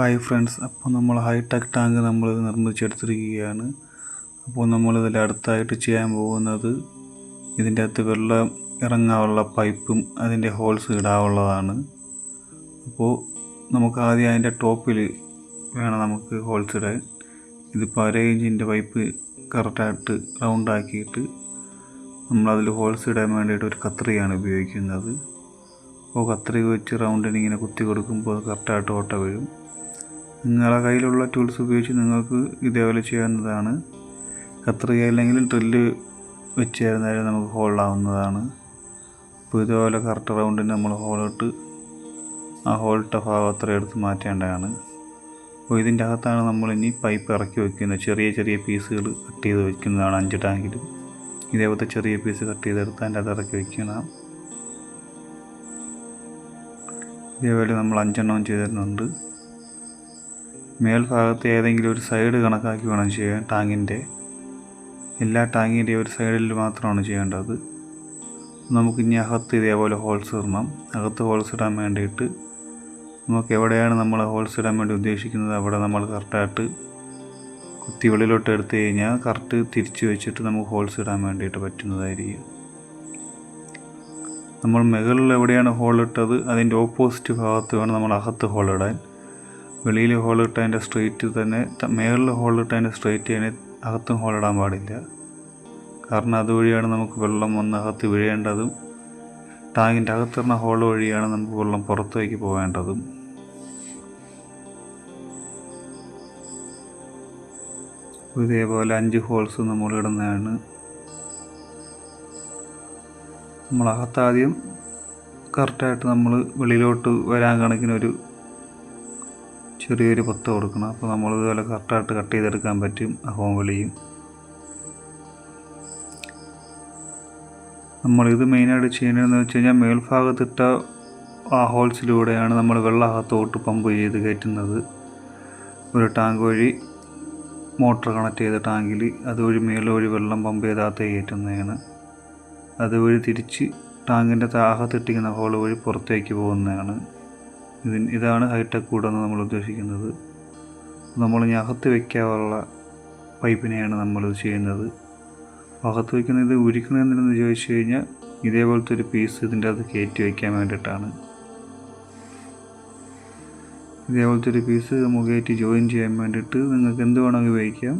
Hi friends അപ്പോൾ നമ്മൾ hi tech tank നമ്മൾ നിർമ്മിച്ചെടുത്തിരിക്കുകയാണ്. അപ്പോൾ നമ്മൾ നമ്മളിതിൽ അടുത്തായിട്ട് ചെയ്യാൻ പോകുന്നത് ഇതിന്റെ അകത്ത് വെള്ളം ഇറങ്ങാനുള്ള പൈപ്പും അതിന്റെ ഹോൾസ് ഇടാവുള്ളതാണ്. അപ്പോൾ നമുക്ക് ആദ്യം അതിന്റെ ടോപ്പിൽ വേണം നമുക്ക് ഹോൾസ് ഇടാൻ. ഇതിപ്പോൾ അര ഇഞ്ചിന്റെ പൈപ്പ് കറക്റ്റായിട്ട് റൗണ്ടാക്കിയിട്ട് നമ്മളതിൽ ഹോൾസ് ഇടാൻ വേണ്ടിയിട്ട് ഒരു കത്രിയാണ് ഉപയോഗിക്കുന്നത്. അപ്പോൾ കത്രിക വെച്ച് റൗണ്ടിന് ഇങ്ങനെ കുത്തി കൊടുക്കുമ്പോൾ കറക്റ്റായിട്ട് ഓട്ട വീഴും നിങ്ങളുടെ കയ്യിലുള്ള ടൂൾസ് ഉപയോഗിച്ച് നിങ്ങൾക്ക് ഇതേപോലെ ചെയ്യാവുന്നതാണ്. കത്രിക അല്ലെങ്കിൽ ഡ്രില്ല് വെച്ച് നമുക്ക് ഹോളാവുന്നതാണ് അപ്പോൾ ഇതേപോലെ കറക്റ്റ് റൗണ്ടിന് നമ്മൾ ഹോളിട്ട് ആ ഹോളിട്ട ഭാഗം അത്ര എടുത്ത് മാറ്റേണ്ടതാണ്. അപ്പോൾ ഇതിന്റെ അകത്താണ് ഇനി പൈപ്പ് ഇറക്കി വയ്ക്കുന്നത് ചെറിയ ചെറിയ പീസുകൾ കട്ട് ചെയ്ത് വയ്ക്കുന്നതാണ് അഞ്ച് ടാങ്കിലും ഇതേപോലത്തെ ചെറിയ പീസ് കട്ട് ചെയ്തെടുത്ത് അതിന്റെ അത് ഇറക്കി വയ്ക്കണം ഇതേപോലെ നമ്മൾ അഞ്ചെണ്ണം ചെയ്തിരുന്നുണ്ട്. മേൽഭാഗത്ത് ഏതെങ്കിലും ഒരു സൈഡ് കണക്കാക്കി വേണം ചെയ്യാൻ ടാങ്കിന്റെ. എല്ലാ ടാങ്കിന്റെയും ഒരു സൈഡിൽ മാത്രമാണ് ചെയ്യേണ്ടത്. നമുക്ക് ഇനി അകത്ത് ഇതേപോലെ ഹോൾസ് ഇടണം. അകത്ത് ഹോൾസ് ഇടാൻ വേണ്ടിയിട്ട് നമുക്ക് എവിടെയാണ് നമ്മൾ ഹോൾസ് ഇടാൻ വേണ്ടി ഉദ്ദേശിക്കുന്നത്? അവിടെ നമ്മൾ കറക്റ്റായിട്ട് കുത്തി വെളിയിലോട്ട് എടുത്തു കഴിഞ്ഞാൽ കറക്റ്റ് തിരിച്ച് വെച്ചിട്ട് നമുക്ക് ഹോൾസ് ഇടാൻ വേണ്ടിയിട്ട് പറ്റുന്നതായിരിക്കും. നമ്മൾ മുകളിൽ എവിടെയാണ് ഹോൾ ഇട്ടത്? അതിന്റെ ഓപ്പോസിറ്റ് ഭാഗത്ത് വേണം നമ്മൾ അകത്ത് ഹോൾ ഇടാൻ. വെളിയിൽ ഹോൾ ഇട്ടതിന്റെ സ്ട്രെയിറ്റ് തന്നെ മേളിൽ ഹോൾ ഇട്ടതിന്റെ സ്ട്രെയിറ്റ് തന്നെ അകത്തും ഹോൾ ഇടാൻ പാടില്ല. കാരണം അതുവഴിയാണ് നമുക്ക് വെള്ളം വന്ന് അകത്ത് വീഴേണ്ടതും ടാങ്കിന്റെ അകത്തിടുന്ന ഹോൾ വഴിയാണ് നമുക്ക് വെള്ളം പുറത്തേക്ക് പോകേണ്ടതും ഇതേപോലെ അഞ്ച് ഹോൾസ് നമ്മൾ ഇടുന്നതാണ്. നമ്മൾ അകത്താദ്യം കറക്റ്റായിട്ട് നമ്മൾ വെളിയിലോട്ട് വരാൻ കണക്കിനൊരു ചെറിയൊരു പത്ത് കൊടുക്കണം. അപ്പോൾ നമ്മൾ ഇതുപോലെ കറക്റ്റായിട്ട് കട്ട് ചെയ്തെടുക്കാൻ പറ്റും. അഹവും വെളിയും നമ്മളിത് മെയിനായിട്ട് ചെയ്യേണ്ടതെന്ന് വെച്ച് കഴിഞ്ഞാൽ മേൽഭാഗത്തിട്ട ആ ഹോൾസിലൂടെയാണ് നമ്മൾ വെള്ളം അകത്തോട്ട് പമ്പ് ചെയ്ത് കയറ്റുന്നത്. ഒരു ടാങ്ക് വഴി മോട്ടർ കണക്ട് ചെയ്ത ടാങ്കിൽ അതുവഴി മേലെ വഴി വെള്ളം പമ്പ് ചെയ്താത്ത കയറ്റുന്നതാണ്. അതുവഴി തിരിച്ച് ടാങ്കിന്റെ താഹത്തിട്ടിരിക്കുന്ന ഹോൾ വഴി പുറത്തേക്ക് പോകുന്നതാണ്. ഇതിന് ഇതാണ് ഹൈടെക് കൂടെന്ന് നമ്മൾ ഉദ്ദേശിക്കുന്നത്. നമ്മൾ ഇനി അകത്ത് വയ്ക്കാനുള്ള പൈപ്പിനെയാണ് നമ്മൾ ചെയ്യുന്നത്. അകത്ത് വയ്ക്കുന്ന ഇത് ഉരിക്കണമെന്നു ചോദിച്ചു കഴിഞ്ഞാൽ ഇതേപോലത്തെ ഒരു പീസ് ഇതിന്റെ അകത്ത് കയറ്റി വയ്ക്കാൻ വേണ്ടിയിട്ടാണ്. ഇതേപോലത്തെ ഒരു പീസ് നമുക്ക് കയറ്റി ജോയിൻ ചെയ്യാൻ വേണ്ടിയിട്ട് നിങ്ങൾക്ക് എന്ത് വേണമെങ്കിൽ ഉപയോഗിക്കാം.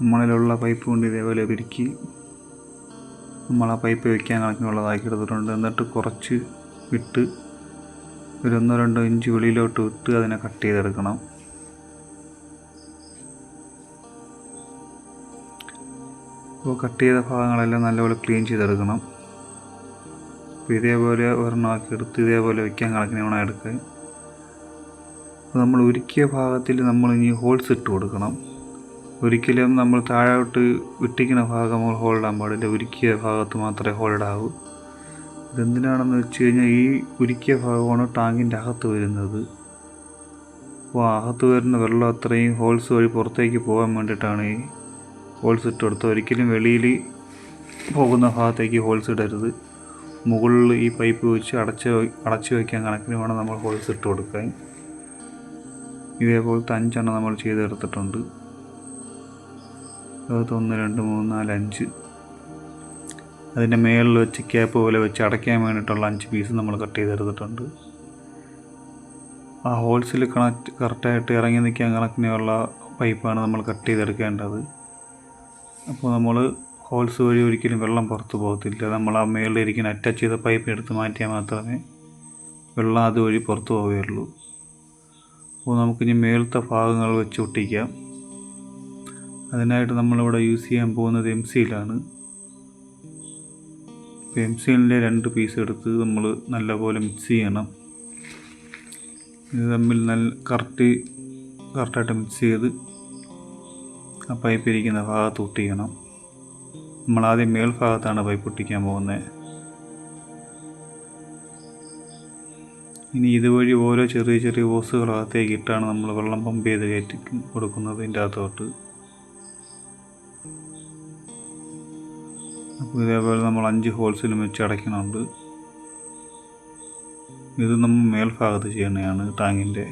നമ്മളിലുള്ള പൈപ്പ് കൊണ്ട് ഇതേപോലെ ഉരുക്കി നമ്മൾ ആ പൈപ്പ് വയ്ക്കാൻ കണക്കിനുള്ളതാക്കി എടുത്തിട്ടുണ്ട്. എന്നിട്ട് കുറച്ച് വിട്ട് ഒന്നോ രണ്ടോ ഇഞ്ച് വെളിയിലോട്ട് വിട്ട് അതിനെ കട്ട് ചെയ്തെടുക്കണം. അപ്പോൾ കട്ട് ചെയ്ത ഭാഗങ്ങളെല്ലാം നല്ലപോലെ ക്ലീൻ ചെയ്തെടുക്കണം. അപ്പോൾ ഇതേപോലെ ഒരെണ്ണമാക്കി എടുത്ത് ഇതേപോലെ വയ്ക്കാൻ കണക്കിന് വേണം എടുക്കുക അപ്പോൾ നമ്മൾ ഉരുക്കിയ ഭാഗത്തിൽ നമ്മൾ ഇനി ഹോൾസ് ഇട്ട് കൊടുക്കണം. ഒരിക്കലും നമ്മൾ താഴോട്ട് വിട്ടിക്കുന്ന ഭാഗം നമ്മൾ ഹോൾഡാൻ പാടില്ല. ഉരുക്കിയ ഭാഗത്ത് മാത്രമേ ഹോൾഡാവൂ ഇതെന്തിനാണെന്ന് വെച്ച് കഴിഞ്ഞാൽ ഈ ഉരുക്കിയ ഭാഗമാണ് ടാങ്കിന്റെ അകത്ത് വരുന്നത്. അപ്പോൾ അകത്ത് വരുന്ന വെള്ളം അത്രയും ഹോൾസ് വഴി പുറത്തേക്ക് പോകാൻ വേണ്ടിയിട്ടാണ് ഈ ഹോൾസ് ഇട്ട് കൊടുത്തത് ഒരിക്കലും വെളിയിൽ പോകുന്ന ഭാഗത്തേക്ക് ഹോൾസ് ഇടരുത്. മുകളിൽ ഈ പൈപ്പ് വെച്ച് അടച്ച് അടച്ചു വയ്ക്കാൻ കണക്കിന് വേണം നമ്മൾ ഹോൾസ് ഇട്ട് കൊടുക്കാൻ. ഇതേപോലത്തെ അഞ്ചെണ്ണം നമ്മൾ ചെയ്തെടുത്തിട്ടുണ്ട്. അകത്ത് രണ്ട് മൂന്ന് നാല് അഞ്ച്. അതിന്റെ മേളിൽ വെച്ച് ക്യാപ്പ് പോലെ വെച്ച് അടയ്ക്കാൻ വേണ്ടിയിട്ടുള്ള അഞ്ച് പീസ് നമ്മൾ കട്ട് ചെയ്തെടുത്തിട്ടുണ്ട്. ആ ഹോൾസിൽ കണക്ട് കറക്റ്റായിട്ട് ഇറങ്ങി നിൽക്കാൻ കണക്കിനുള്ള പൈപ്പാണ് നമ്മൾ കട്ട് ചെയ്തെടുക്കേണ്ടത്. അപ്പോൾ നമ്മൾ ഹോൾസ് വഴി ഒരിക്കലും വെള്ളം പുറത്ത് പോകത്തില്ല. നമ്മൾ ആ മേളിൽ ഇരിക്കുന്ന അറ്റാച്ച് ചെയ്ത പൈപ്പ് എടുത്ത് മാറ്റിയാൽ മാത്രമേ വെള്ളം അതുവഴി പുറത്ത് പോവുകയുള്ളൂ. അപ്പോൾ നമുക്കിനി മേളത്തെ ഭാഗങ്ങൾ വെച്ച് ഒട്ടിക്കാം. അതിനായിട്ട് നമ്മളിവിടെ യൂസ് ചെയ്യാൻ പോകുന്നത് എം സിയിലാണ് എം രണ്ട് പീസ് എടുത്ത് നമ്മൾ നല്ലപോലെ മിക്സ് ചെയ്യണം. ഇത് തമ്മിൽ നല്ല കറക്റ്റ് കറക്റ്റായിട്ട് മിക്സ് ചെയ്ത് ആ പൈപ്പ് ഇരിക്കുന്ന ഭാഗത്ത് ഒട്ടിക്കണം. നമ്മൾ ആദ്യം മേൽഭാഗത്താണ് പൈപ്പ് ഒട്ടിക്കാൻ പോകുന്നത്. ഇനി ഇതുവഴി ഓരോ ചെറിയ ചെറിയ ഓസുകളകത്തേക്ക് ഇട്ടാണ് നമ്മൾ വെള്ളം പമ്പ് ചെയ്ത് കയറ്റി കൊടുക്കുന്നത് ഇതിന്റെ അകത്തോട്ട്. ഇതേപോലെ നമ്മൾ അഞ്ച് ഹോൾസിലും വെച്ച് അടയ്ക്കുന്നുണ്ട്. ഇത് നമ്മൾ മേൽഭാഗത്ത് ചെയ്യുന്നതാണ് ടാങ്കിന്റെ.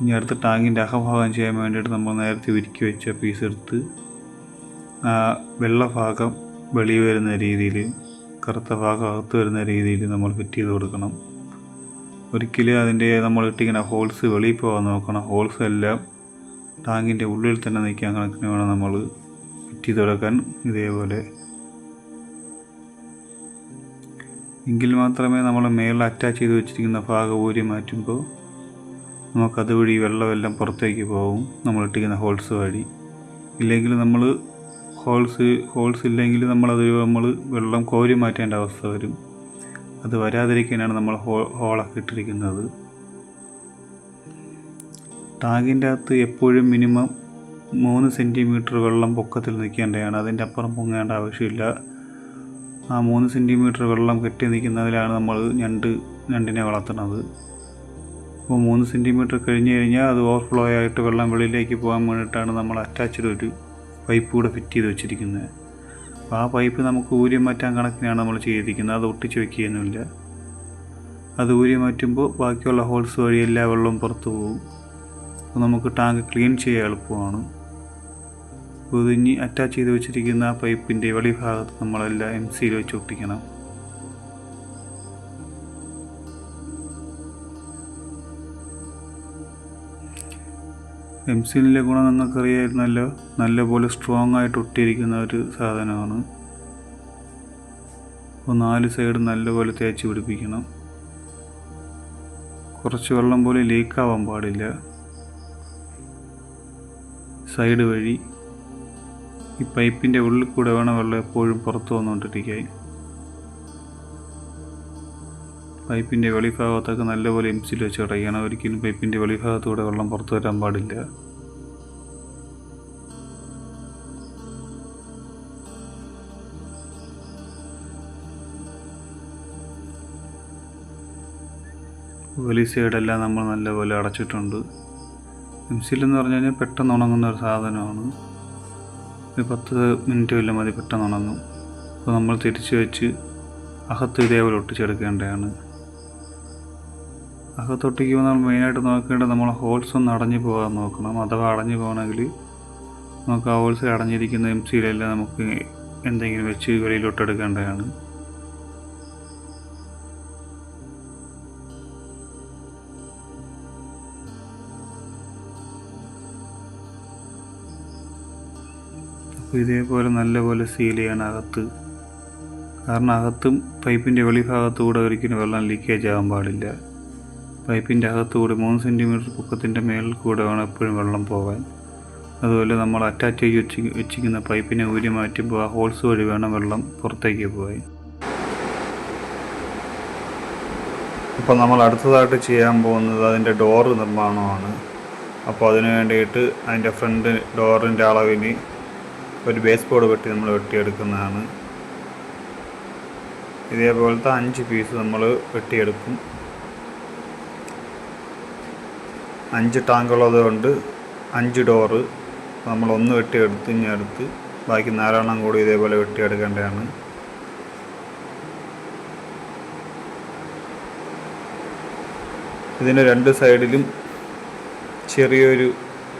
ഇനി അടുത്ത ടാങ്കിന്റെ അഹഭാഗം ചെയ്യാൻ വേണ്ടിയിട്ട് നമ്മൾ നേരത്തെ ഉരുക്കി വെച്ച പീസ് എടുത്ത് ആ വെള്ള ഭാഗം വെളി വരുന്ന രീതിയിൽ കറുത്ത ഭാഗം അകത്ത് വരുന്ന രീതിയിൽ നമ്മൾ ഫിറ്റ് ചെയ്ത് കൊടുക്കണം. ഒരിക്കലും അതിന്റെ നമ്മൾ ഇട്ടിങ്ങനെ ഹോൾസ് വെളിയിൽ പോകാൻ നോക്കണം. ഹോൾസ് എല്ലാം ടാങ്കിന്റെ ഉള്ളിൽ തന്നെ നിൽക്കാൻ കണക്കിന് വേണം നമ്മൾ ഫിറ്റ് ചെയ്ത് കൊടുക്കാൻ ഇതേപോലെ. എങ്കിൽ മാത്രമേ നമ്മൾ മേളിൽ അറ്റാച്ച് ചെയ്ത് വെച്ചിരിക്കുന്ന ഭാഗം ഊരി മാറ്റുമ്പോൾ നമുക്കതുവഴി വെള്ളമെല്ലാം പുറത്തേക്ക് പോകും നമ്മൾ ഇട്ടിരിക്കുന്ന ഹോൾസ് വഴി. ഇല്ലെങ്കിൽ നമ്മൾ ഹോൾസ് ഹോൾസ് ഇല്ലെങ്കിൽ നമ്മളത് നമ്മൾ വെള്ളം കോരി മാറ്റേണ്ട അവസ്ഥ വരും. അത് വരാതിരിക്കാനാണ് നമ്മൾ ഹോ ഹോളൊക്കെ ഇട്ടിരിക്കുന്നത്. ടാങ്കിന്റെ അകത്ത് എപ്പോഴും മിനിമം മൂന്ന് സെന്റിമീറ്റർ വെള്ളം പൊക്കത്തിൽ നിൽക്കേണ്ടതാണ്. അതിന്റെ അപ്പുറം പൊങ്ങേണ്ട ആവശ്യമില്ല. ആ മൂന്ന് സെന്റിമീറ്റർ വെള്ളം കെട്ടി നിൽക്കുന്നതിലാണ് നമ്മൾ ഞണ്ട് ഞണ്ടിനെ വളർത്തുന്നത്. അപ്പോൾ മൂന്ന് സെന്റിമീറ്റർ കഴിഞ്ഞ് കഴിഞ്ഞാൽ അത് ഓവർഫ്ലോ ആയിട്ട് വെള്ളം വെളിയിലേക്ക് പോകാൻ വേണ്ടിയിട്ടാണ് നമ്മൾ അറ്റാച്ച്ഡ് ഒരു പൈപ്പ് കൂടെ ഫിറ്റ് ചെയ്ത് വെച്ചിരിക്കുന്നത്. അപ്പോൾ ആ പൈപ്പ് നമുക്ക് ഊരി മാറ്റാൻ കണക്കിനാണ് നമ്മൾ ചെയ്തിരിക്കുന്നത്. അത് ഒട്ടിച്ച് വെക്കുകയൊന്നുമില്ല. അത് ഊരി മാറ്റുമ്പോൾ ബാക്കിയുള്ള ഹോൾസ് വഴി എല്ലാ വെള്ളവും പുറത്തു പോകും. അപ്പോൾ നമുക്ക് ടാങ്ക് ക്ലീൻ ചെയ്യാൻ എളുപ്പമാണ്. ഇനി അറ്റാച്ച് ചെയ്ത് വെച്ചിരിക്കുന്ന പൈപ്പിന്റെ വെളിഭാഗത്ത് നമ്മളെല്ലാം എം സിയിൽ വെച്ച് ഒട്ടിക്കണം. എം സിലിന്റെ ഗുണം നിങ്ങൾക്കറിയായിരുന്നല്ലോ നല്ലപോലെ സ്ട്രോങ് ആയിട്ട് ഒട്ടിയിരിക്കുന്ന ഒരു സാധനമാണ്. അപ്പോൾ നാല് സൈഡ് നല്ലപോലെ തേച്ച് പിടിപ്പിക്കണം. കുറച്ച് വെള്ളം പോലെ ലീക്കാവാൻ പാടില്ല. സൈഡ് വഴി ഈ പൈപ്പിന്റെ ഉള്ളിൽ കൂടെ വേണം വെള്ളം എപ്പോഴും പുറത്തു വന്നുകൊണ്ടിരിക്കാൻ. പൈപ്പിന്റെ വെളിഭാഗത്തൊക്കെ നല്ലപോലെ എംസിൽ വെച്ച് അടയ്ക്കണം ഒരിക്കലും പൈപ്പിന്റെ വെളിഭാഗത്തൂടെ വെള്ളം പുറത്തു വരാൻ പാടില്ല. വെളി സൈഡെല്ലാം നമ്മൾ നല്ലപോലെ അടച്ചിട്ടുണ്ട്. എംസിൽ എന്ന് പറഞ്ഞു കഴിഞ്ഞാൽ പെട്ടെന്ന് ഉണങ്ങുന്ന ഒരു സാധനമാണ്. ഒരു പത്ത് മിനിറ്റ് വല്ല മതി പെട്ടെന്ന് ഉണങ്ങും. അപ്പോൾ നമ്മൾ തിരിച്ച് വെച്ച് അകത്ത് ഇതേപോലെ ഒട്ടിച്ചെടുക്കേണ്ടതാണ്. അകത്തൊട്ടിക്കുമ്പോൾ നമ്മൾ മെയിനായിട്ട് നോക്കേണ്ടത് നമ്മൾ ഹോൾസ് ഒന്ന് അടഞ്ഞു പോകാൻ നോക്കണം. അഥവാ അടഞ്ഞു പോകണമെങ്കിൽ നമുക്ക് ആ ഹോൾസിൽ അടഞ്ഞിരിക്കുന്ന എം സിയിലെല്ലാം നമുക്ക് എന്തെങ്കിലും വെച്ച് വെളിയിലോട്ടെടുക്കേണ്ടതാണ്. അപ്പോൾ ഇതേപോലെ നല്ലപോലെ സീൽ ചെയ്യണം അകത്ത്. കാരണം അകത്തും പൈപ്പിന്റെ വെളിഭാഗത്തുകൂടെ ഒരിക്കലും വെള്ളം ലീക്കേജ് ആകാൻ പാടില്ല. പൈപ്പിന്റെ അകത്തുകൂടെ മൂന്ന് സെന്റിമീറ്റർ പൊക്കത്തിന്റെ മേളിൽ കൂടെ വേണം എപ്പോഴും വെള്ളം പോകാൻ. അതുപോലെ നമ്മൾ അറ്റാച്ച് ചെയ്ത് വെച്ച് വെച്ചിരിക്കുന്ന പൈപ്പിനെ ഊരി മാറ്റുമ്പോൾ ആ ഹോൾസ് വഴി വേണം വെള്ളം പുറത്തേക്ക് പോകാൻ. ഇപ്പോൾ നമ്മൾ അടുത്തതായിട്ട് ചെയ്യാൻ പോകുന്നത് അതിന്റെ ഡോറ് നിർമ്മാണമാണ്. അപ്പോൾ അതിന് വേണ്ടിയിട്ട് അതിന്റെ ഫ്രണ്ട് ഡോറിന്റെ അളവിന് ഒരു ബേസ് ബോർഡ് വെട്ടി നമ്മൾ വെട്ടിയെടുക്കുന്നതാണ്. ഇതേപോലത്തെ അഞ്ച് പീസ് നമ്മൾ വെട്ടിയെടുക്കും. അഞ്ച് ടാങ്കുള്ളതുകൊണ്ട് അഞ്ച് ഡോറ് നമ്മൾ ഒന്ന് വെട്ടിയെടുത്ത് ഇനി അടുത്ത് ബാക്കി നാലെണ്ണം കൂടി ഇതേപോലെ വെട്ടിയെടുക്കേണ്ടതാണ്. ഇതിന് രണ്ട് സൈഡിലും ചെറിയൊരു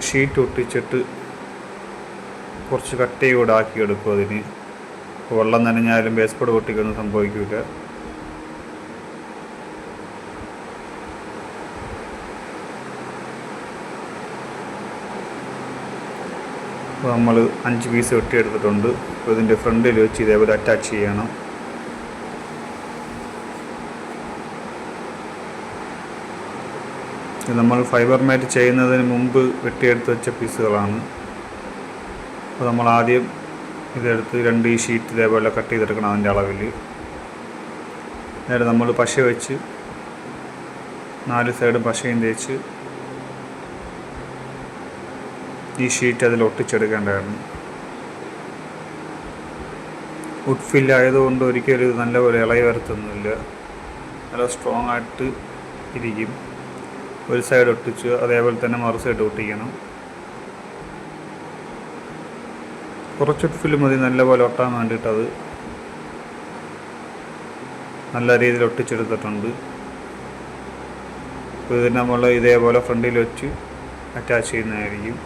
ഷീറ്റ് ഒട്ടിച്ചിട്ട് കുറച്ച് കട്ടി കൂടെ ആക്കിയെടുക്കും അതിന്. വെള്ളം നനഞ്ഞാലും ബേസ് ബോർഡ് പൊട്ടിക്കൊന്നും സംഭവിക്കില്ല അപ്പോൾ നമ്മൾ അഞ്ച് പീസ് വെട്ടിയെടുത്തിട്ടുണ്ട്. അപ്പോൾ ഇതിന്റെ ഫ്രണ്ടിൽ വെച്ച് ഇതേപോലെ അറ്റാച്ച് ചെയ്യണം. നമ്മൾ ഫൈബർ മാറ്റ് ചെയ്യുന്നതിന് മുമ്പ് വെട്ടിയെടുത്ത് വെച്ച പീസുകളാണ് അപ്പോൾ നമ്മൾ ആദ്യം ഇതെടുത്ത് രണ്ട് ഈ ഷീറ്റ് ഇതേപോലെ കട്ട് ചെയ്തെടുക്കണം അതിന്റെ അളവിൽ നേരെ നമ്മൾ പശ വെച്ച് നാല് സൈഡും പശയും തേച്ച് ഈ ഷീറ്റ് അതിൽ ഒട്ടിച്ചെടുക്കേണ്ടതാണ്. വുഡ് ഫില്ല് ആയതുകൊണ്ട് ഒരിക്കലും ഇത് നല്ലപോലെ ഇളകി വരത്തൊന്നുമില്ല. നല്ല സ്ട്രോങ് ആയിട്ട് ഇരിക്കും. ഒരു സൈഡ് ഒട്ടിച്ച് അതേപോലെ തന്നെ മറു സൈഡ് ഒട്ടിക്കണം. കുറച്ച് ഫില്ല് മതി നല്ലപോലെ ഒട്ടാൻ അത് നല്ല രീതിയിൽ ഒട്ടിച്ചെടുത്തിട്ടുണ്ട്. ഇത് നമ്മൾ ഇതേപോലെ ഫ്രണ്ടിൽ വെച്ച് അറ്റാച്ച് ചെയ്യുന്നതായിരിക്കും.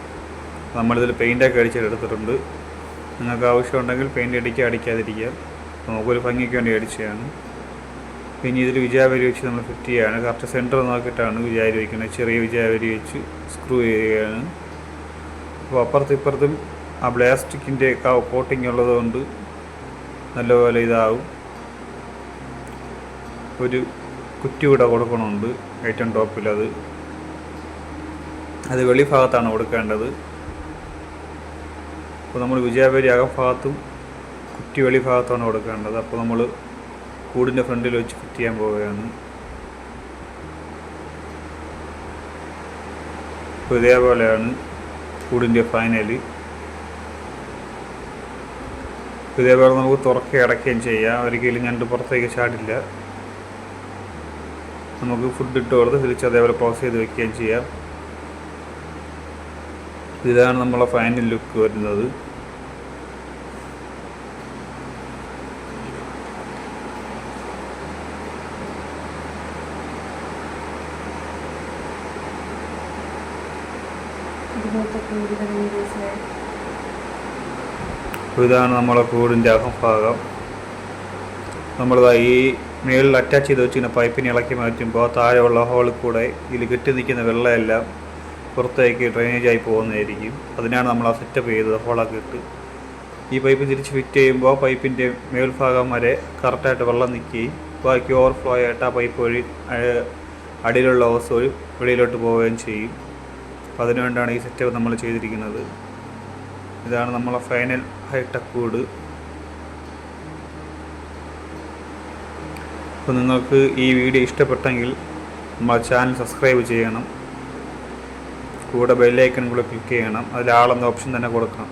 നമ്മളിതിൽ പെയിന്റൊക്കെ അടിച്ചെടുത്തിട്ടുണ്ട്. നിങ്ങൾക്ക് ആവശ്യമുണ്ടെങ്കിൽ പെയിന്റ് അടിക്കുക അടിക്കാതിരിക്കുക. നമുക്കൊരു ഭംഗിക്ക് വേണ്ടി അടിച്ചതാണ്. പിന്നെ ഇതിൽ വിജയാവരി വെച്ച് നമ്മൾ ഫിറ്റ് ചെയ്യുകയാണ്. കറക്റ്റ് സെന്റർ നോക്കിയിട്ടാണ് വിചാരി വയ്ക്കുന്നത് ചെറിയ വിജയാവരി വെച്ച് സ്ക്രൂ ചെയ്യുകയാണ്. അപ്പോൾ അപ്പുറത്തും ഇപ്പുറത്തും ആ പ്ലാസ്റ്റിക്കിന്റെ കോട്ടിംഗ് ഉള്ളതുകൊണ്ട് നല്ലപോലെ ഇതാവും. ഒരു കുറ്റി കൂടെ കൊടുക്കണമുണ്ട് ഏറ്റവും ടോപ്പിൽ അത്. അത് വെളിഭാഗത്താണ് കൊടുക്കേണ്ടത്. അപ്പോൾ നമ്മൾ വിജയപേരി അകഭാഗത്തും കുറ്റി വെളിഭാഗത്താണ് കൊടുക്കേണ്ടത്. അപ്പോൾ നമ്മൾ കൂടിന്റെ ഫ്രണ്ടിൽ വെച്ച് ഫിറ്റ് ചെയ്യാൻ പോവുകയാണ്. അപ്പോൾ ഇതേപോലെയാണ് കൂടിന്റെ ഫൈനൽ. ഇതേപോലെ നമുക്ക് തുറക്കുകയും അടയ്ക്കുകയും ചെയ്യാം. ഒരിക്കലും ഞണ്ട് പുറത്തേക്ക് ചാടില്ല. നമുക്ക് ഫുഡ് ഇട്ട് കൊടുത്ത് തിരിച്ച് അതേപോലെ ക്ലോസ് ചെയ്ത് വെക്കുകയും ചെയ്യാം. ഇതാണ് നമ്മളെ ഫൈനൽ ലുക്ക് വരുന്നത്. അപ്പോൾ ഇതാണ് നമ്മളെ കൂടിന്റെ അകംഭാഗം നമ്മളിതാ ഈ മേളിൽ അറ്റാച്ച് ചെയ്ത് വെച്ചിങ്ങനെ പൈപ്പിനെ ഇളക്കി മാറ്റുമ്പോൾ താഴെയുള്ള ഹോളിൽ കൂടെ ഇതിൽ കെട്ടി നിൽക്കുന്ന വെള്ളമെല്ലാം പുറത്തേക്ക് ഡ്രെയിനേജായി പോകുന്നതായിരിക്കും. അതിനാണ് നമ്മൾ ആ സെറ്റപ്പ് ചെയ്തത് ഹോളൊക്കെ ഇട്ട്. ഈ പൈപ്പ് തിരിച്ച് ഫിറ്റ് ചെയ്യുമ്പോൾ പൈപ്പിന്റെ മേൽഭാഗം വരെ കറക്റ്റായിട്ട് വെള്ളം നിൽക്കുകയും ബാക്കി ഓവർഫ്ലോ ആയിട്ട് ആ പൈപ്പ് വഴി അടിയിലുള്ള ഓസ് വഴി വെളിയിലോട്ട് പോവുകയും ചെയ്യും. അപ്പോൾ അതിനുവേണ്ടിയാണ് ഈ സെറ്റപ്പ് നമ്മൾ ചെയ്തിരിക്കുന്നത്. ഇതാണ് നമ്മളെ ഫൈനൽ ഹൈടെക് കൂട് അപ്പോൾ നിങ്ങൾക്ക് ഈ വീഡിയോ ഇഷ്ടപ്പെട്ടെങ്കിൽ നമ്മുടെ ചാനൽ സബ്സ്ക്രൈബ് ചെയ്യണം. കൂടെ ബെല്ലൈക്കൺ കൂടെ ക്ലിക്ക് ചെയ്യണം. അതിൽ ആളെന്ന ഓപ്ഷൻ തന്നെ കൊടുക്കണം.